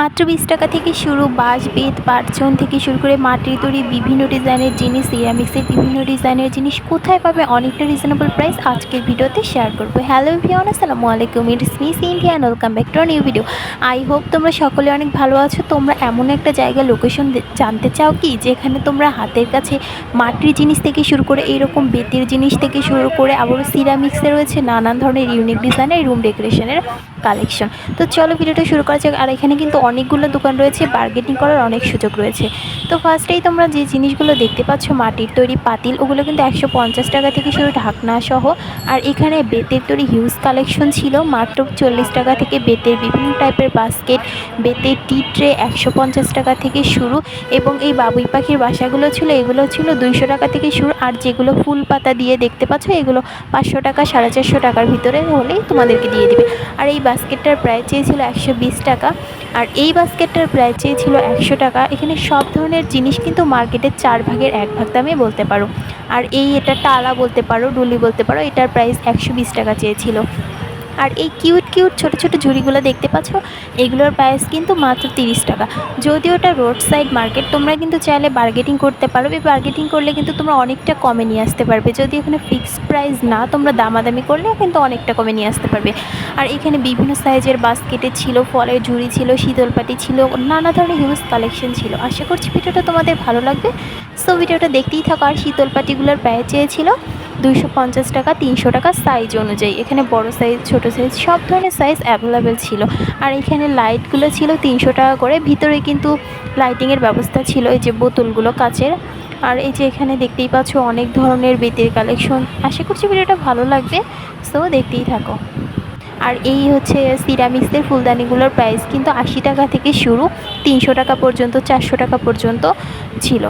মাত্র বিশ টাকা থেকে শুরু বাঁশ, বেত পাটচন থেকে শুরু করে মাটির তৈরি বিভিন্ন ডিজাইনের জিনিস, সিরামিক্সের বিভিন্ন ডিজাইনের জিনিস, কোথায় পাবে অনেকটা রিজনেবল প্রাইস আজকের ভিডিওতে শেয়ার করব। হ্যালো ভিওন আসসালামু আলাইকুম it's Miss India and welcome back to new video I hope তোমরা সকলে অনেক ভালো আছো। তোমরা এমন একটা জায়গা লোকেশন জানতে চাও কি? যেখানে তোমরা হাতের কাছে মাটির জিনিস থেকে শুরু করে এইরকম বেতের জিনিস থেকে শুরু করে আবারও সিরামিক্সে রয়েছে নানান ধরনের ইউনিক ডিজাইনের রুম ডেকোরেশনের কালেকশন তো চলো ভিডিওটা শুরু করা যাক। আর এখানে কিন্তু অনেকগুলো দোকান রয়েছে বার্গেটিং করার অনেক সুযোগ রয়েছে। তো ফার্স্টেই তোমরা যে জিনিসগুলো দেখতে পাচ্ছ, মাটির তৈরি পাতিল, ওগুলো কিন্তু একশো পঞ্চাশ টাকা থেকে শুরু ঢাকনা সহ। আর এখানে বেতের তৈরি হিউজ কালেকশন ছিল, মাত্র চল্লিশ টাকা থেকে বেতের বিভিন্ন টাইপের বাস্কেট বেতের টি ট্রে একশো পঞ্চাশ টাকা থেকে শুরু। এবং এই বাবুই পাখির বাসাগুলো ছিল, এগুলো ছিল দুইশো টাকা থেকে শুরু। আর যেগুলো ফুল পাতা দিয়ে দেখতে পাচ্ছ, এগুলো পাঁচশো টাকা, সাড়ে চারশো টাকার ভিতরে হলেই তোমাদেরকে দিয়ে দিবে। আর এই বাস্কেটটার প্রায় চেয়েছিল একশো বিশ টাকা। আর এই বাস্কেটটার প্রায় চেয়েছিল একশো টাকা। এখানে সব ধরনের জিনিস কিন্তু মার্কেটের চার ভাগের এক ভাগ দামে বলতে পারো। আর এই এটা টালা বলতে পারো, ডুলি বলতে পারো, এটার প্রাইস একশো বিশ টাকা চেয়েছিল। আর এই কিউট কিউট ছোট ছোট ঝুড়িগুলো দেখতে পাচ্ছ? এগুলোর প্রাইস কিন্তু মাত্র তিরিশ টাকা। যদিও ওটা রোড সাইড মার্কেট তোমরা কিন্তু চাইলে বার্গেটিং করতে পারো। এই বার্গেটিং করলে কিন্তু তোমরা অনেকটা কমে নিয়ে আসতে পারবে। যদি এখানে ফিক্সড প্রাইস না, তোমরা দামাদামি করলে কিন্তু অনেকটা কমে নিয়ে আসতে পারবে। আর এখানে বিভিন্ন সাইজের বাস্কেটে ছিল, ফলের ঝুড়ি ছিল, শীতলপাটি ছিল, নানা ধরনের হিউজ কালেকশন ছিল। আশা করছি ভিডিওটা তোমাদের ভালো লাগবে। সো ভিডিওটা দেখতেই থাকো। আর শীতলপাটিগুলোর প্রায় চেয়েছিল দুইশো পঞ্চাশ টাকা, তিনশো টাকা সাইজ অনুযায়ী। এখানে বড় সাইজ ছোট সাইজ সব ধরনের সাইজ অ্যাভেলেবেল ছিল। আর এখানে লাইটগুলো ছিল তিনশো টাকা করে। ভিতরে কিন্তু লাইটিংয়ের ব্যবস্থা ছিল, এই যে বোতলগুলো কাচের। আর এই যে এখানে দেখতেই পাচ্ছ অনেক ধরনের বেতের কালেকশন আশা করছি ভিডিওটা ভালো লাগবে সো দেখতেই থাকো। আর এই হচ্ছে সিরামিক্সের ফুলদানিগুলোর প্রাইস কিন্তু আশি টাকা থেকে শুরু, তিনশো টাকা পর্যন্ত, চারশো টাকা পর্যন্ত ছিল।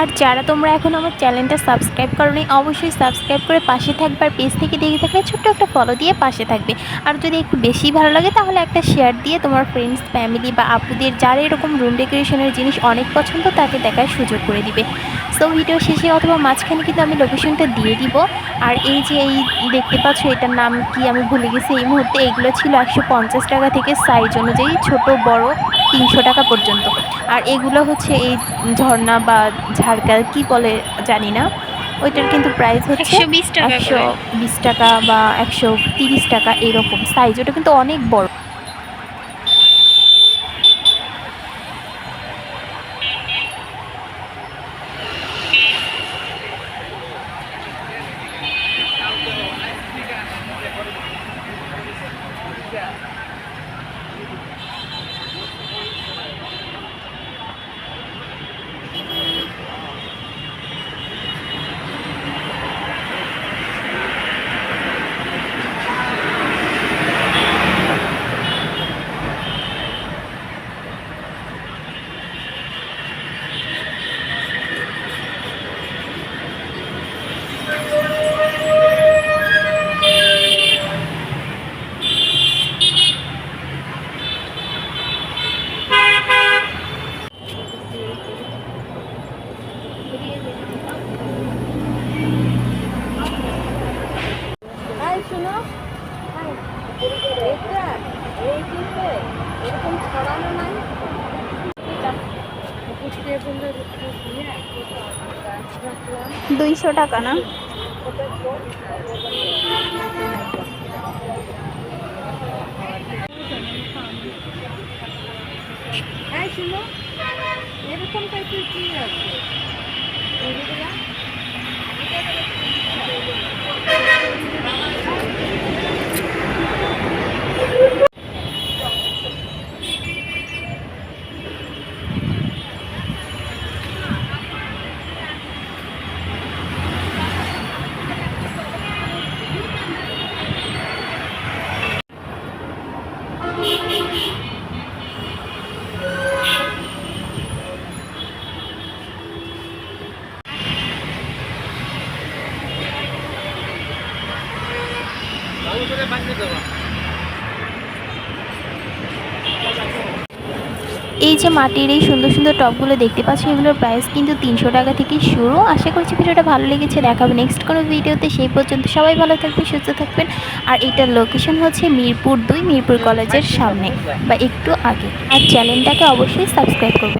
আর যারা তোমরা এখন আমার চ্যানেলটা সাবস্ক্রাইব করোনি, অবশ্যই সাবস্ক্রাইব করে পাশে থাকবে আর পেজ থেকে দেখে থাকলে ছোট্ট একটা ফলো দিয়ে পাশে থাকবে। আর যদি একটু বেশি ভালো লাগে, তাহলে একটা শেয়ার দিয়ে তোমার ফ্রেন্ডস ফ্যামিলি বা আপুদের যারা এরকম রুম ডেকোরেশনের জিনিস অনেক পছন্দ, তাকে দেখার সুযোগ করে দিবে। সো ভিডিও শেষে অথবা মাঝখানে কিন্তু আমি লোকেশনটা দিয়ে দিব। আর এই যে এই দেখতে পাচ্ছ, এটার নাম কি আমি ভুলে গেছি, এই মুহূর্তে এগুলো ছিল একশো পঞ্চাশ টাকা থেকে সাইজ অনুযায়ী ছোট, বড় তিনশো টাকা পর্যন্ত। আর এগুলো হচ্ছে এই ঝর্ণা বা ঝাড়কা কি বলে জানি না। ওইটার কিন্তু প্রাইস হচ্ছে 120 টাকা একশো বিশ টাকা বা একশো তিরিশ টাকা এরকম সাইজ ওটা কিন্তু অনেক বড়। দুইশো টাকা না? এরকম টাইপের কি আছে? এই যে মাটির এই সুন্দর সুন্দর টপগুলো দেখতে পাচ্ছি এগুলোর প্রাইস কিন্তু তিনশো টাকা থেকে শুরু। আশা করছি ভিডিওটা ভালো লেগেছে, দেখাবো নেক্সট কোনো ভিডিওতে, সেই পর্যন্ত সবাই ভালো থাকবেন, সুস্থ থাকবেন। আর এটার লোকেশন হচ্ছে মিরপুর দুই, মিরপুর কলেজের সামনে, বা একটু আগে। আর চ্যানেলটাকে অবশ্যই সাবস্ক্রাইব করবেন।